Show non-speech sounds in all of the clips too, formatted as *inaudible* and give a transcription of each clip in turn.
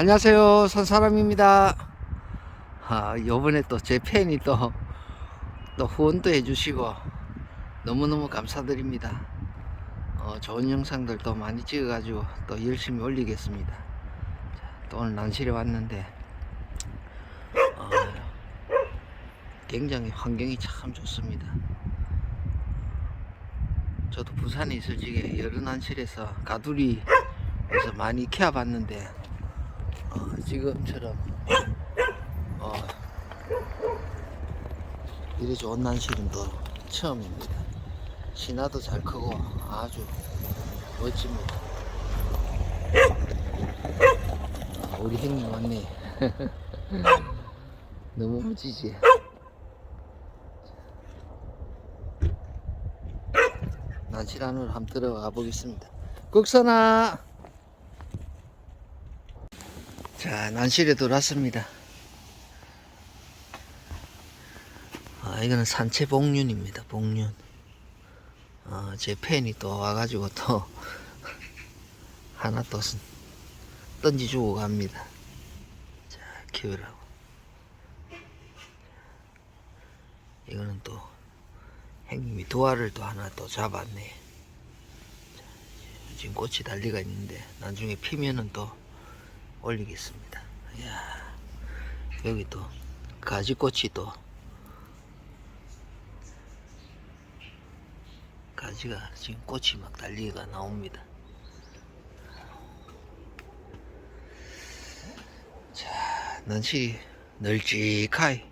안녕하세요. 선사람입니다. 아 요번에 또 제 팬이 또, 또 후원도 해주시고 너무너무 감사드립니다. 어, 좋은 영상들도 많이 찍어 가지고 또 열심히 올리겠습니다. 자, 또 오늘 난실에 왔는데 어, 굉장히 환경이 참 좋습니다. 저도 부산에 있을 적에 여러 난실에서 가두리에서 많이 키워봤는데 어, 지금처럼 어, 이래 좋은 난실은 또 처음입니다. 신화도 잘 크고 아주 멋집니다. 아, 우리 형님 왔네. *laughs* 너무 멋지지? 난실 안으로 한번 들어가 보겠습니다. 국선아! 자, 난실에 들어왔습니다. 아, 이거는 산채 복륜입니다. 복륜. 어, 제 팬이 또 와가지고 또 *laughs* 하나 또 선- 던지주고 갑니다. 자, 키우라고. 이거는 또 형님이 도화를 또 하나 또 잡았네. 자, 지금 꽃이 달리가 있는데 나중에 피면은 또 올리겠습니다. 이야, 여기 또 가지꽃이 또 가지가 지금 꽃이 막 달리가 나옵니다. 자, 난시 널찍하이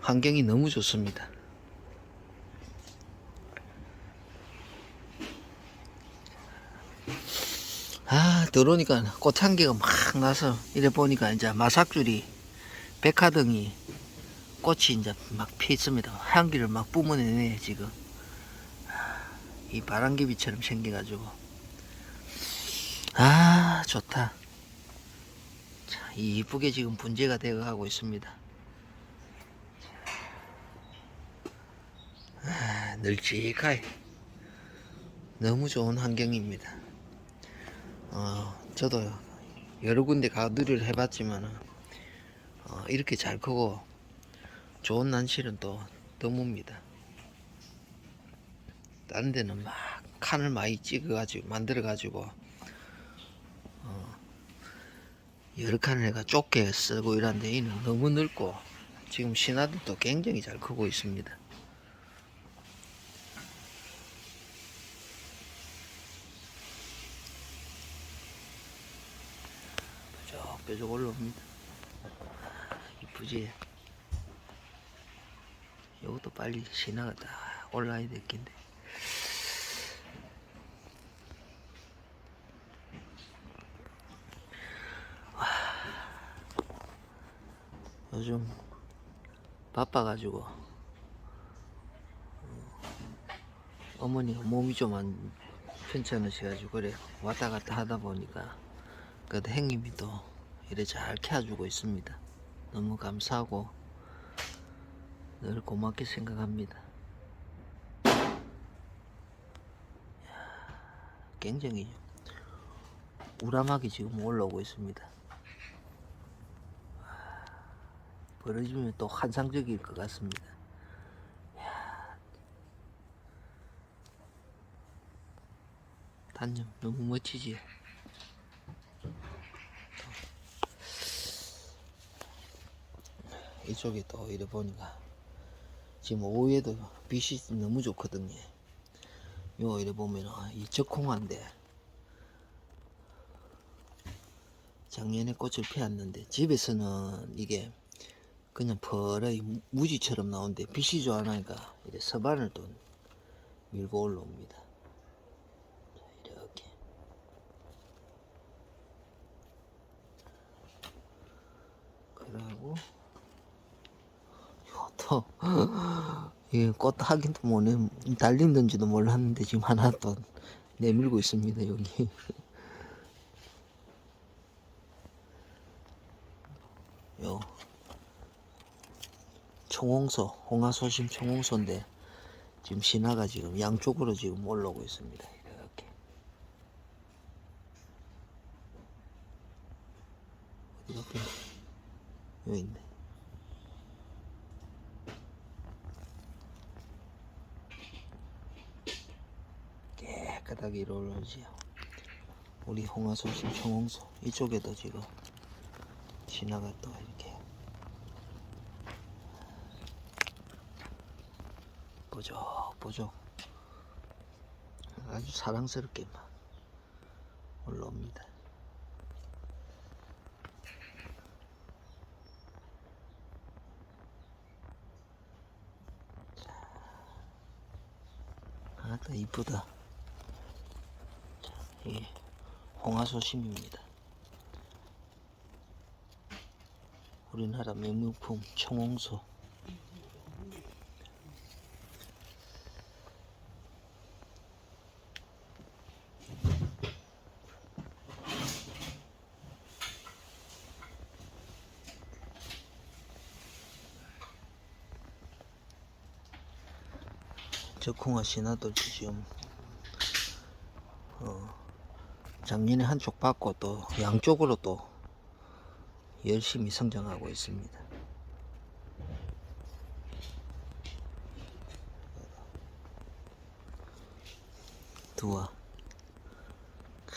환경이 너무 좋습니다. 아 들어오니까 꽃향기가 막 나서 이래 보니까 이제 마삭줄이 백화등이 꽃이 이제 막 피 있습니다. 향기를 막 뿜어내네 지금. 아, 이 바람개비처럼 생겨가지고. 아 좋다. 자, 이쁘게 지금 분재가 되어 가고 있습니다. 아, 널찍하게. 너무 좋은 환경입니다 어, 저도 여러 군데 가두리를 해봤지만 어, 이렇게 잘 크고 좋은 난실은 또 드뭅니다. 다른 데는 막 칸을 많이 찍어가지고 만들어가지고 어, 여러 칸을 해가 좁게 쓰고 이런데 이는 너무 넓고 지금 신화들도 굉장히 잘 크고 있습니다. 뾰족뾰족 올라옵니다. 이쁘지? 이것도 빨리 신화가 다 올라야 될. 와, 요즘 바빠가지고 어, 어머니가 몸이 좀안 괜찮으셔가지고 그래 왔다 갔다 하다 보니까 그래도 형님이 또 이래 잘 키워주고 있습니다. 너무 감사하고 늘 고맙게 생각합니다. 굉장히 우람하게 지금 올라오고 있습니다. 벌어지면 또 환상적일 것 같습니다. 단점 너무 멋지지? 이쪽에 또 이래 보니까 지금 오후에도 빛이 너무 좋거든요. 요 이래 보면은 이 적콩한데 작년에 꽃을 피웠는데 집에서는 이게 그냥 퍼레 무지처럼 나오는데 빛이 좋아하니까 이래 서반을 또 밀고 올라옵니다. 자, 이렇게 그러고 또. 이게 *laughs* 꽃 하긴도 뭐네. 달린던지도 몰랐는데 지금 하나 또 내밀고 있습니다 여기. *laughs* 요. 청홍소 홍화소심 청홍소인데 지금 신화가 지금 양쪽으로 지금 올라오고 있습니다 이렇게. 이렇게 여기 있네. 깨끗하게 이올라오지요 우리 홍화소심 청홍소 이쪽에도 지금 또 이렇게 보적보적 아주 사랑스럽게 막 올라옵니다. 아따 이쁘다. 자, 이게 홍화소심입니다. 우리나라 명물품 청홍소. 적콩화 신화도 지금 어, 작년에 한쪽 받고 또 양쪽으로 또 열심히 성장하고 있습니다. 두화 크,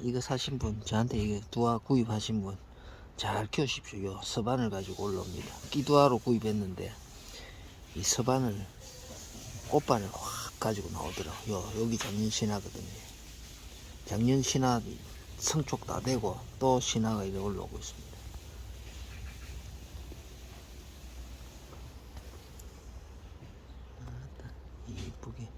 이거 사신 분 저한테 이게 두화 구입하신 분 잘 키우십시오. 요 서반을 가지고 올라옵니다. 끼두화로 구입했는데 이 서반을 꽃반을 확 가지고 나오더라고. 요 여기 작년 신화거든요. 작년 신화 성촉 다 되고 또 신화가 이래 올라오고 있습니다. 아따, 이쁘게.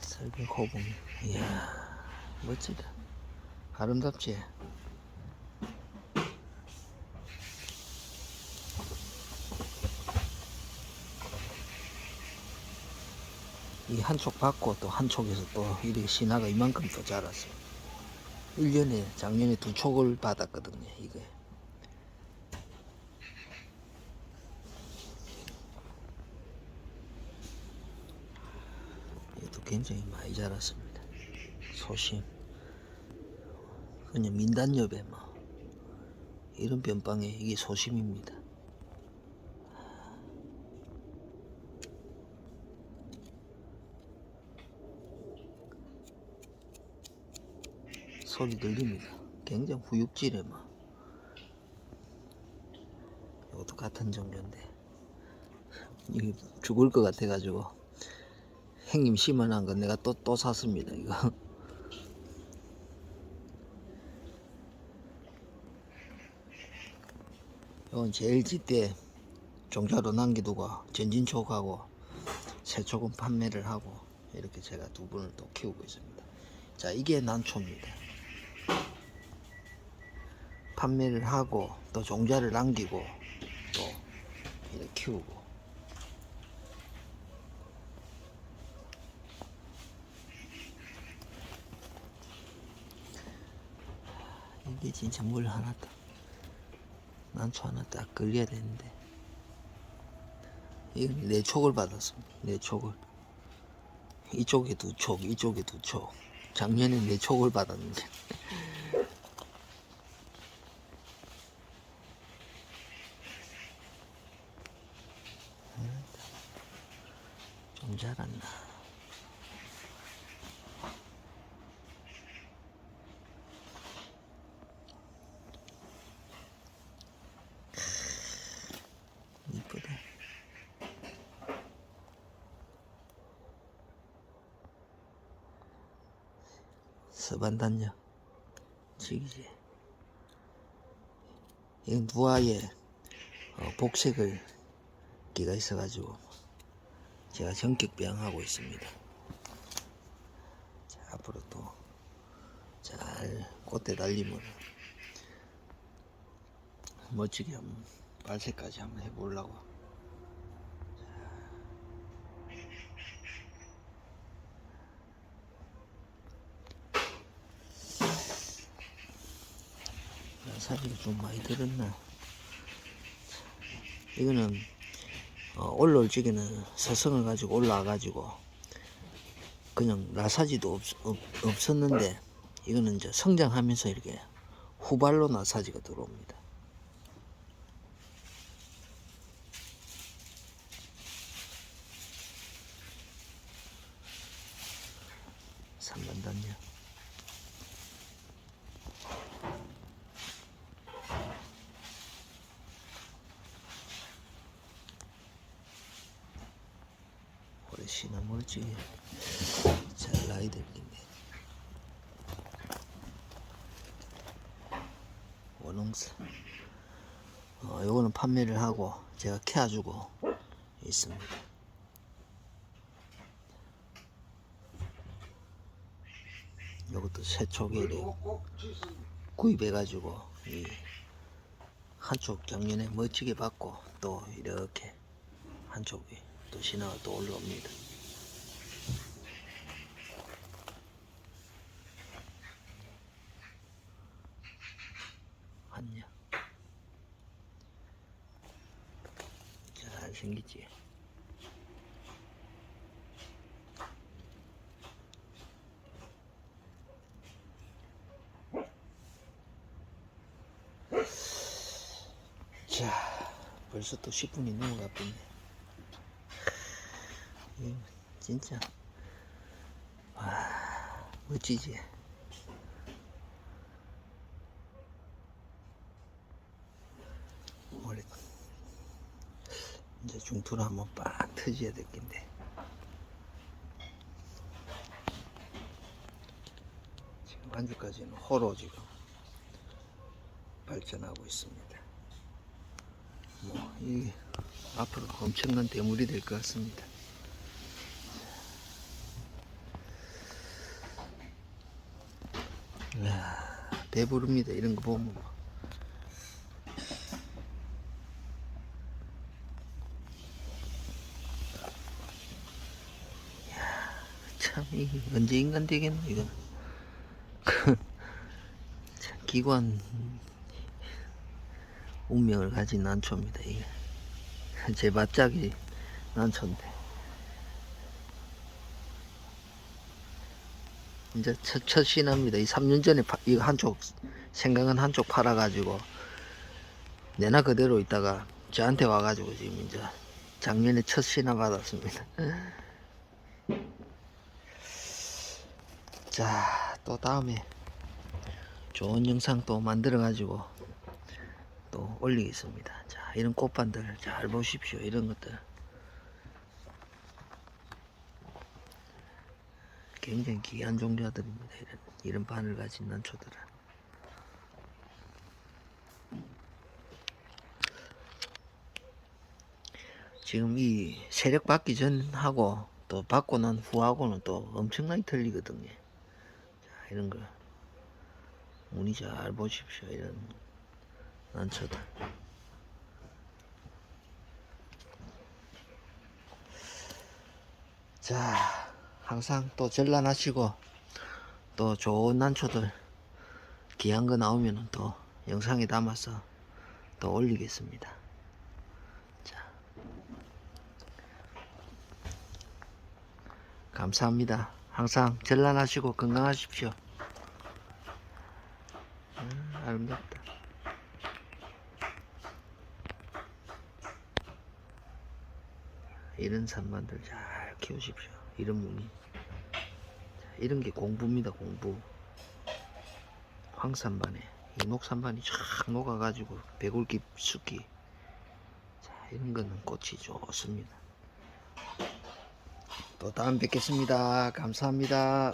설계 호봉. 이야, 멋지다. 아름답지? 이 한쪽 받고 또 한쪽에서 또 이렇게 신화가 이만큼 더 자랐어요. 1년에 작년에 두 촉을 받았거든요. 이게. 얘도 굉장히 많이 자랐습니다. 소심. 그냥 민단엽에 뭐 이런 변방에 이게 소심입니다. 소리 들립니다. 굉장히 후육질해 막. 이것도 같은 종류인데 이게 죽을 것 같아가지고 형님 심어놓은 건 내가 또 또 샀습니다. 이거 *laughs* 이건 JLG 때 종자로 남기두고 전진촉하고 새촉은 판매를 하고 이렇게 제가 두 분을 또 키우고 있습니다. 자 이게 난초입니다. 판매를 하고 또 종자를 남기고 또 이렇게 키우고. 이게 진짜 물 하나 딱 난초 하나 딱 걸려야 되는데. 이건 네 촉을 받았습니다. 네 촉을. 이쪽에 두 촉, 이쪽에 두 촉. 작년에 네 촉을 받았는데 좀 자랐나. 이쁘다. 서반단요. 지기지. 이건 누아에 어, 복색을 끼가 있어가지고 제가 전격 배양하고 있습니다. 자, 앞으로 또잘 꽃대 달림을 멋지게 한번 발색까지 한번 해보려고. 살이 좀 많이 들었나? 이거는 어, 올라올 적에는 서성을 가지고 올라와 가지고 그냥 나사지도 없, 없, 없었는데 이거는 이제 성장하면서 이렇게 후발로 나사지가 들어옵니다. 삼만 단요. 멀지? 잘될 텐데 원홍사. 어, 요거는 판매를 하고 제가 캐가지고 있습니다. 요것도 새초계를 구입해가지고 이 한쪽 작년에 멋지게 받고 또 이렇게 한쪽이 또 신화가 또 올라옵니다. 한냐 잘 생겼지. 자 벌써 또 10분이 넘어가 버네 이거 진짜. 와 멋지지. 올해 이제 중투로 한번 빡 터져야 될 텐데. 지금 안주까지는 호로 지금 발전하고 있습니다. 뭐 이게 앞으로 엄청난 대물이 될 것 같습니다 이야, 배부릅니다. 이런 거 보면. 뭐. 이야, 참, 이 언제 인간 되겠노, 이건. 참, 기관 운명을 가진 난초입니다, 이게. *laughs* 제 맛짝이 난초인데. 이제 첫, 첫 신합니다. 이 3년 전에 파- 이거 한쪽 생강은 한쪽 팔아가지고 내나 그대로 있다가 저한테 와가지고 지금 이제 작년에 첫 신화 받았습니다. *laughs* 자, 또 다음에 좋은 영상 또 만들어가지고 또 올리겠습니다. 자, 이런 꽃반들 잘 보십시오. 이런 것들. 굉장히 귀한 종자들입니다. 이런, 이런 바늘 가진 난초들은. 지금 이 세력 받기 전하고 또 받고 난 후하고는 또 엄청나게 틀리거든요. 자, 이런 거. 운이 잘 보십시오. 이런 난초들. 자, 항상 또 전란하시고 또 좋은 난초들 귀한 거 나오면 또 영상에 담아서 또 올리겠습니다. 자, 감사합니다. 항상 전란하시고 건강하십시오. 음, 아름답다. 이런 산만들 잘 키우십시오. 이런 무늬. 자, 이런 게 공부입니다, 공부. 황산반에 이 녹산반이 쫙 녹아가지고 배골기 숲기. 자, 이런 거는 꽃이 좋습니다. 또 다음 뵙겠습니다. 감사합니다.